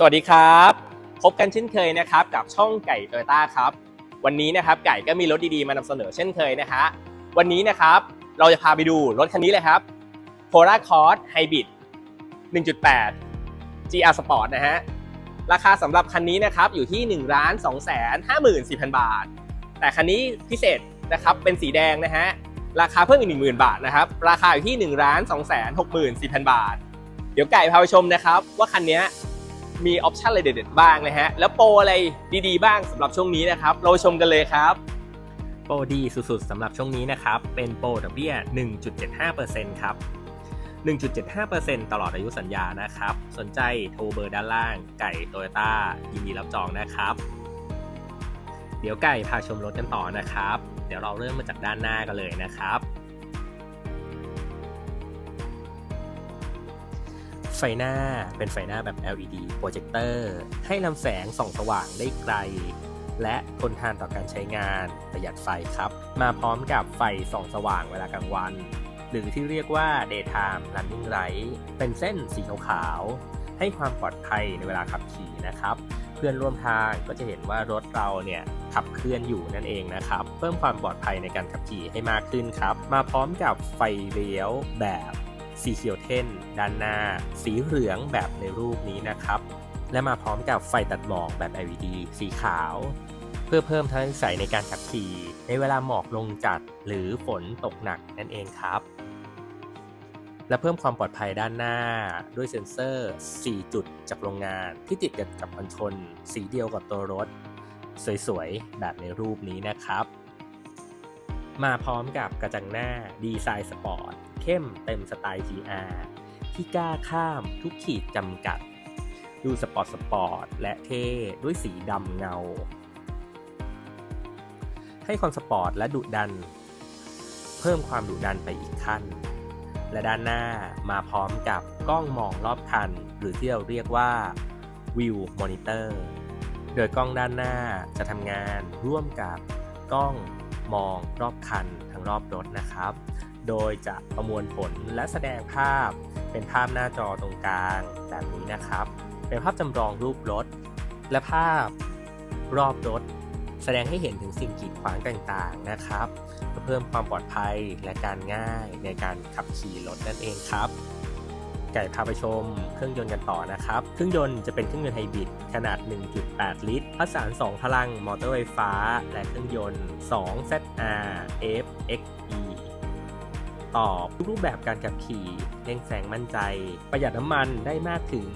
สวัสดีครับ พบกันเช่นเคยนะครับกับช่องไก่โตโยต้าครับ วันนี้นะครับไก่ก็มีรถดีๆมานำเสนอเช่นเคยนะฮะวันนี้นะครับเราจะพาไปดูรถคันนี้เลยครับ p o l a r Cross Hybrid 1.8 GR Sport นะฮะราคาสำหรับคันนี้นะครับอยู่ที่ 1 2 5 4 0 0 0 บาท แต่คันนี้พิเศษนะครับเป็นสีแดงนะฮะราคาเพิ่มอีก 10,000 บาทนะครับราคาอยู่ที่ 1 2 6 4 0 0 0 บาท เดี๋ยวไก่พาไปชมนะครับว่าคันนี้ มีออปชันอะไรเด็ดๆบ้างนะฮะ แล้วโปรอะไรดีๆบ้างสำหรับช่วงนี้นะครับ เราชมกันเลยครับ โปรดีสุดๆสำหรับช่วงนี้นะครับ เป็นโปรดอกเบี้ย 1.75%ครับ 1.75%ตลอดอายุสัญญานะครับ สนใจโทรเบอร์ด้านล่าง ไก่โตโยต้ายินดีรับจองนะครับ เดี๋ยวไก่พาชมรถกันต่อนะครับ เดี๋ยวเราเริ่มมาจากด้านหน้ากันเลยนะครับ ไฟหน้าเป็นไฟหน้าแบบ LED โปรเจคเตอร์ให้ลำแสงส่องสว่างได้ไกล และทนทานต่อการใช้งานประหยัดไฟครับ มาพร้อมกับไฟส่องสว่างเวลากลางวัน หรือที่เรียกว่า daytime running light เป็นเส้นสีขาวๆให้ความปลอดภัยในเวลาขับขี่นะครับ เพื่อนร่วมทางก็จะเห็นว่ารถเราเนี่ยขับเคลื่อนอยู่นั่นเองนะครับ เพิ่มความปลอดภัยในการขับขี่ให้มากขึ้นครับ มาพร้อมกับไฟเลี้ยวแบบ สีเขียวเทนด้านหน้า สีเหลืองแบบในรูปนี้นะครับ และมาพร้อมกับไฟตัดหมอกแบบ LED สีขาว เพื่อเพิ่มทัศนวิสัยในการขับขี่ ในเวลาหมอกลงจัดหรือฝนตกหนักนั่นเองครับและเพิ่มความปลอดภัยด้านหน้า ด้วยเซ็นเซอร์ 4 จุดจากโรงงานที่ติดกับกับกันชน สีเดียวกับตัวรถ สวยๆ แบบในรูปนี้นะครับ มาพร้อมกับกระจังหน้าดีไซน์สปอร์ต เข้มเต็มสไตล์ GR ที่กล้าข้ามทุกขีดจำกัด ดูสปอร์ตสปอร์ต และเท่ด้วยสีดำเงา ให้ความสปอร์ตและดุดัน เพิ่มความดุดันไปอีกขั้น และด้านหน้ามาพร้อมกับกล้องมองรอบคัน หรือที่เราเรียกว่า View Monitor โดยกล้องด้านหน้าจะทำงานร่วมกับกล้อง มองรอบคันทั้งรอบรถนะครับ โดยจะประมวลผลและแสดงภาพเป็นภาพหน้าจอตรงกลางแบบนี้นะครับ เป็นภาพจำลองรูปรถ และภาพรอบรถ แสดงให้เห็นถึงสิ่งกีดขวางต่างๆนะครับ เพื่อเพิ่มความปลอดภัยและการง่ายในการขับขี่รถนั่นเองครับ ก่พาไปชมเครื่องยนต์กันต่อนะครับ เครื่องยนต์จะเป็นเครื่องยนต์ไฮบริดขนาด 1.8 ลิตรผสาน 2 พลังมอเตอร์ไฟฟ้า และเครื่องยนต์ 2 ZR FXE ตอบทุกรูปแบบการขับขี่เร่งแซงมั่นใจ ประหยัดน้ำมันได้มากถึง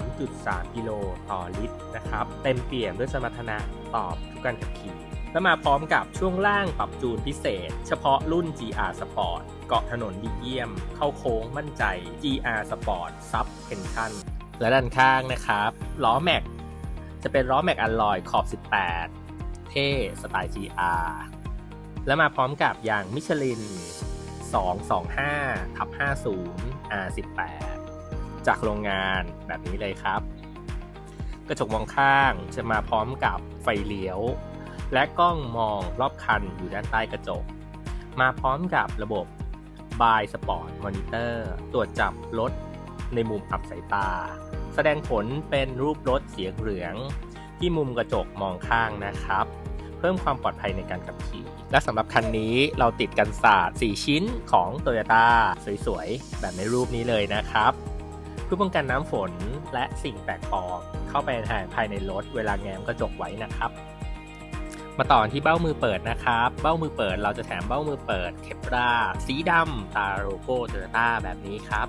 23.3 กิโลต่อลิตรนะครับ เต็มเปี่ยมด้วยสมรรถนะตอบทุกการขับขี่ และมาพร้อมกับช่วงล่างปรับจูนพิเศษ เฉพาะรุ่น GR Sport เกาะถนนดีเยี่ยม เข้าโค้งมั่นใจ GR Sport Suspension และด้านข้างนะครับล้อแม็กจะเป็นล้อแม็กอลลอยขอบ 18 เท่สไตล์ GR และมาพร้อมกับยางมิชลิน 225ทับ50 R18 จากโรงงานแบบนี้เลยครับ กระจกมองข้างจะมาพร้อมกับไฟเลี้ยว และกล้องมองรอบคันอยู่ด้านใต้กระจก มาพร้อมกับระบบ By Sport Monitor ตรวจจับรถในมุมอับสายตา แสดงผลเป็นรูปรถเสียงเหลือง ที่มุมกระจกมองข้างนะครับ เพิ่มความปลอดภัยในการขับขี่ และสำหรับคันนี้เราติดกันศาสตร์ 4 ชิ้นของ Toyota สวยๆ แบบในรูปนี้เลยนะครับเพื่อป้องกันน้ำฝนและสิ่งแปลกปลอมเข้าไปภายในรถเวลาแง้มกระจกไว้นะครับ มาต่อที่เบ้ามือเปิดนะครับ เบ้ามือเปิดเราจะแถมเบ้ามือเปิดเคปราสีดำตาโลโก้โตโยต้าแบบนี้ครับ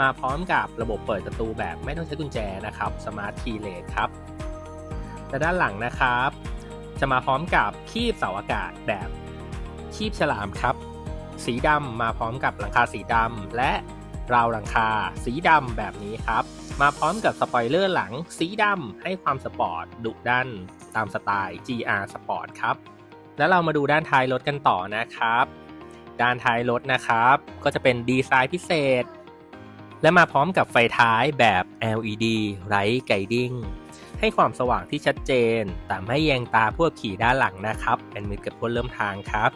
มาพร้อมกับระบบเปิดประตูแบบไม่ต้องใช้กุญแจนะครับ Smart Key l e s ครับและด้านหลังนะครับ จะมาพร้อมกับคีบเสาอากาศแบบคีบฉลามครับ สีดำมาพร้อมกับหลังคาสีดำและราวหลังคาสีดำแบบนี้ครับ มาพร้อมกับสปอยเลอร์หลังสีดำให้ความสปอร์ตดุดัน ตามสไตล์ GR Sport ครับ แล้วเรามาดูด้านท้ายรถกันต่อนะครับ ด้านท้ายรถนะครับ ก็จะเป็นดีไซน์พิเศษ และมาพร้อมกับไฟท้ายแบบ LED ไร้ไกดิ้งให้ความสว่างที่ชัดเจน แต่ไม่แยงตาพวกขี่ด้านหลังนะครับ เป็นมิตรกับผู้เริ่มทางครับ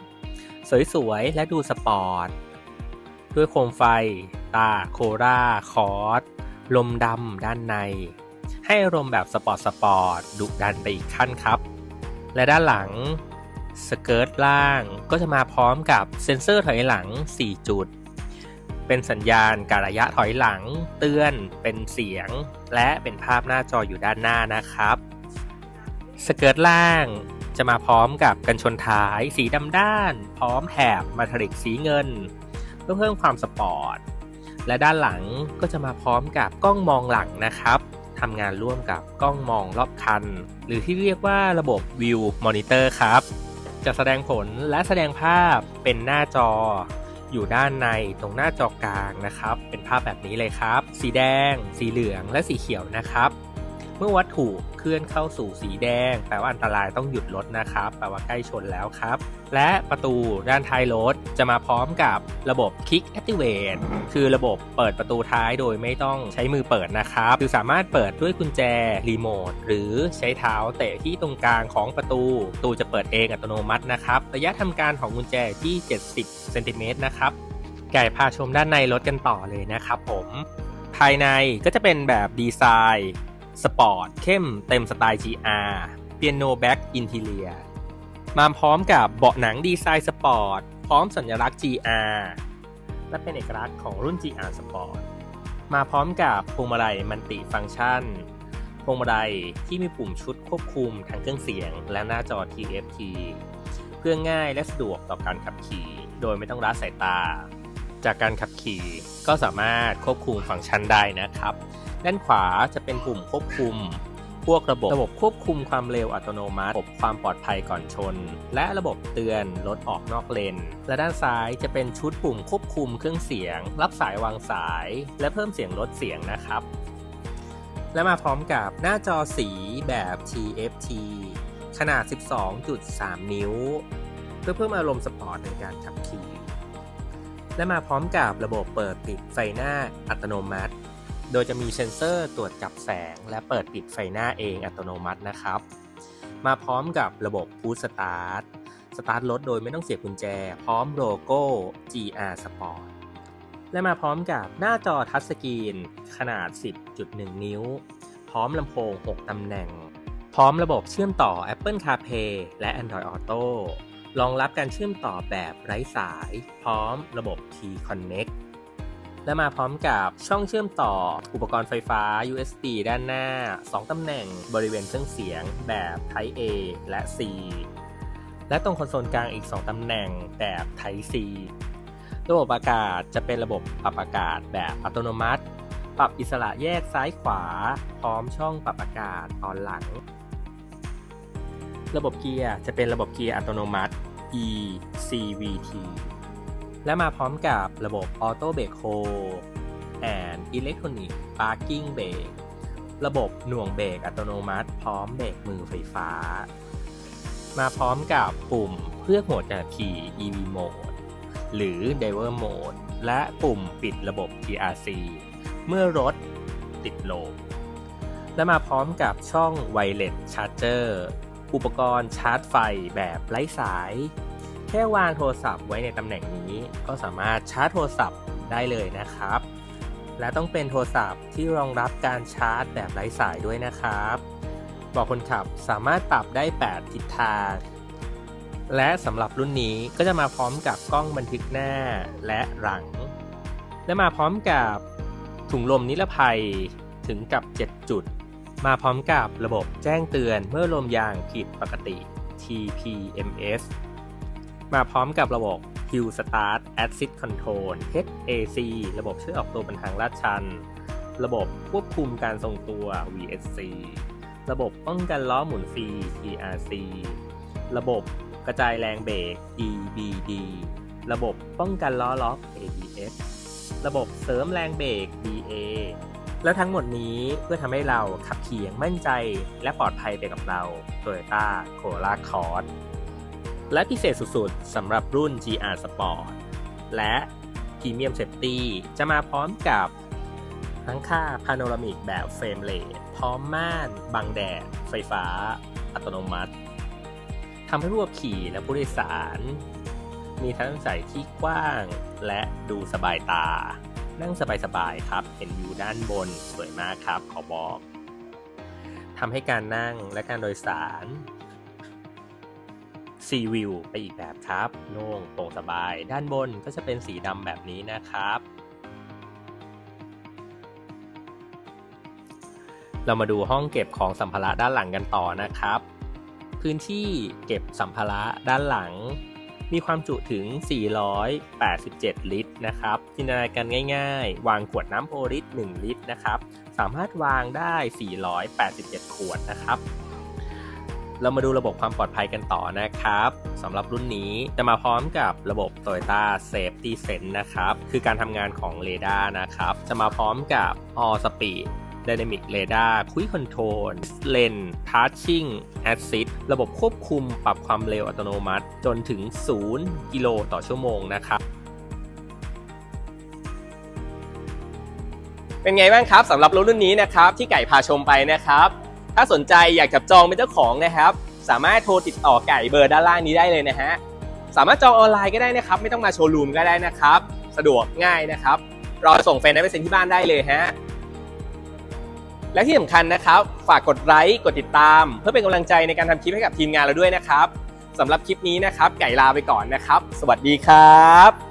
สวยๆ และดูสปอร์ต ด้วยโคมไฟ ตาโคราคอร์ส ลมดำด้านใน ให้อารมณ์แบบสปอร์ตสปอร์ตดุดันไปอีกขั้นครับ และด้านหลังสเกิร์ตล่างก็จะมาพร้อมกับเซ็นเซอร์ถอยหลัง 4 จุด เป็นสัญญาณการระยะถอยหลัง เตือนเป็นเสียง และเป็นภาพหน้าจออยู่ด้านหน้านะครับ สเกิร์ตล่างจะมาพร้อมกับกันชนท้ายสีดำด้าน พร้อมแถบมาทริกสีเงิน เพื่อเพิ่มความสปอร์ต และด้านหลังก็จะมาพร้อมกับกล้องมองหลังนะครับทำงานร่วมกับกล้องมองรอบคัน หรือที่เรียกว่าระบบวิวมอนิเตอร์ครับ จะแสดงผลและแสดงภาพเป็นหน้าจอ อยู่ด้านในตรงหน้าจอกลางนะครับ เป็นภาพแบบนี้เลยครับ สีแดง สีเหลืองและสีเขียวนะครับ มื่อวัตถุเคลื่อนเข้าสู่สีแดง แปลว่าอันตรายต้องหยุดรถนะครับ แปลว่าใกล้ชนแล้วครับ และประตูด้านท้ายรถจะมาพร้อมกับระบบ Kick Activate คือระบบเปิดประตูท้ายโดยไม่ต้องใช้มือเปิดนะครับ คือสามารถเปิดด้วยกุญแจรีโมทหรือใช้เท้าเตะที่ตรงกลางของประตูประตูจะเปิดเองอัตโนมัตินะครับระยะทำการของกุญแจที่ 70เซนติเมตรนะครับไก่พาชมด้านในรถกันต่อเลยนะครับผม ภายในก็จะเป็นแบบดีไซน์ สปอร์ต เข้มเต็มสไตล์ GR เปียโนแบ็กอินทีเลียมาพร้อมกับเบาะหนังดีไซน์สปอร์ต พร้อมสัญลักษณ์ GR และเป็นเอกลักษณ์ของรุ่น GR Sport มาพร้อมกับพวงมาลัยมันติฟังก์ชัน พวงมาลัยที่มีปุ่มชุดควบคุมทั้งเครื่องเสียง และหน้าจอ TFT เพื่อง่ายและสะดวกต่อการขับขี่ โดยไม่ต้องละสายตา จากการขับขี่ก็สามารถควบคุมฟังก์ชันได้นะครับ ด้านขวาจะเป็นปุ่มควบคุม พวกระบบระบบควบคุมความเร็วอัตโนมัติระบบความปลอดภัยก่อนชน และระบบเตือนรถออกนอกเลน และด้านซ้ายจะเป็นชุดปุ่มควบคุมเครื่องเสียง รับสายวางสาย และเพิ่มเสียงลดเสียงนะครับ และมาพร้อมกับหน้าจอสีแบบ TFT ขนาด 12.3 นิ้ว เพื่อเพิ่มอารมณ์สปอร์ตในการขับขี่และมาพร้อมกับระบบเปิดปิดไฟหน้าอัตโนมัติ โดยจะมีเซ็นเซอร์ตรวจจับแสง และเปิดปิดไฟหน้าเองอัตโนมัตินะครับ มาพร้อมกับระบบพู s สตาร์ทสตาร์ทรถโดยไม่ต้องเสียบกุญแจ พร้อมโลโก้ GR Sport และมาพร้อมกับหน้าจอทัชสกรีนขนาด 10.1 นิ้ว พร้อมลำโพง 6 ตำแหน่ง พร้อมระบบเชื่อมต่อ Apple CarPlay และ Android Auto รองรับการเชื่อมต่อแบบไร้สาย พร้อมระบบ T Connect และมาพร้อมกับช่องเชื่อมต่ออุปกรณ์ไฟฟ้า USB ด้านหน้า 2ตำแหน่งบริเวณเครื่องเสียงแบบ Type A และ C และตรงคอนโซลกลางอีก 2ตำแหน่งแบบ Type C ระบบอากาศจะเป็นระบบปรับอากาศแบบอัตโนมัติ ปรับอิสระแยกซ้ายขวา พร้อมช่องปรับอากาศตอนหลัง ระบบเกียร์จะเป็นระบบเกียร์อัตโนมัติ ECVT และมาพร้อมกับระบบ Auto Brake Hold and Electronic Parking Brake ระบบหน่วงเบรกอัตโนมัติ พร้อมเบรกมือไฟฟ้า มาพร้อมกับปุ่มเพื่อโหมดการขี่ EV Mode หรือ Driver Mode และปุ่มปิดระบบ TRC เมื่อรถติดลมและมาพร้อมกับช่อง Wireless Charger อุปกรณ์ชาร์จไฟแบบไร้สาย แค่วางโทรศัพท์ไว้ในตำแหน่งนี้ ก็สามารถชาร์จโทรศัพท์ได้เลยนะครับ และต้องเป็นโทรศัพท์ที่รองรับการชาร์จแบบไร้สายด้วยนะครับบอกคนขับสามารถปรับได้ 8 ทิศทาง และสำหรับรุ่นนี้ก็จะมาพร้อมกับกล้องบันทึกหน้าและหลัง และมาพร้อมกับถุงลมนิรภัยถึงกับ 7 จุด มาพร้อมกับระบบแจ้งเตือนเมื่อลมยางผิดปกติ TPMS มาพร้อมกับระบบ Hill Start Assist Control HAC ระบบช่วยออกตัวบนทางลาดชัน ระบบควบคุมการทรงตัว VSC ระบบป้องกันล้อหมุนฟรี TRC ระบบกระจายแรงเบรก EBD ระบบป้องกันล้อล็อก ABS ระบบเสริมแรงเบรก BA แล้วทั้งหมดนี้เพื่อทำให้เราขับขี่อย่างมั่นใจและปลอดภัยไปกับเรา Toyota Corolla Cross และพิเศษสุดๆสำหรับรุ่น GR Sport และ Premium Safety จะมาพร้อมกับทั้งค่าพาโนรามิกแบบเฟรมเลสพร้อมม่าน บังแดด ไฟฟ้า อัตโนมัติทำให้ผู้ขับขี่และผู้โดยสาร มีทัศนวิสัยที่กว้างและดูสบายตา นั่งสบายๆครับ เห็นวิวด้านบนสวยมากครับขอบอกทำให้การนั่งและการโดยสาร ซีวิวไปอีกแบบครับโล่งโปร่งสบาย ด้านบนก็จะเป็นสีดำแบบนี้นะครับ เรามาดูห้องเก็บของสัมภาระด้านหลังกันต่อนะครับ พื้นที่เก็บสัมภาระด้านหลัง มีความจุถึง 487 ลิตรนะครับจินตนาการง่าย ๆ วางขวดน้ำโอริส1ลิตรนะครับ สามารถวางได้ 487 ขวดนะครับ เรามาดูระบบความปลอดภัยกันต่อนะครับสำหรับรุ่นนี้จะมาพร้อมกับระบบ Toyota Safety Sense นะครับ คือการทำงานของเรดาร์นะครับ จะมาพร้อมกับ All Speed Dynamic Radar Quick Control Lane Touching Assist ระบบควบคุมปรับความเร็วอัตโนมัติ จนถึง 0 กิโลต่อชั่วโมงนะครับเป็นไงบ้างครับสำหรับรถรุ่นนี้นะครับที่ไก่พาชมไปนะครับ ถ้าสนใจอยากจับจองเป็นเจ้าของนะครับ สามารถโทรติดต่อไก่เบอร์ด้านล่างนี้ได้เลยนะฮะสามารถจองออนไลน์ก็ได้นะครับ ไม่ต้องมาโชว์รูมก็ได้นะครับ สะดวกง่ายนะครับรอส่งแฟนได้ไปเซ็นที่บ้านได้เลยฮะและที่สำคัญนะครับ ฝากกดไลค์กดติดตาม เพื่อเป็นกำลังใจในการทำคลิปให้กับทีมงานเราด้วยนะครับสำหรับคลิปนี้นะครับ ไก่ลาไปก่อนนะครับ สวัสดีครับ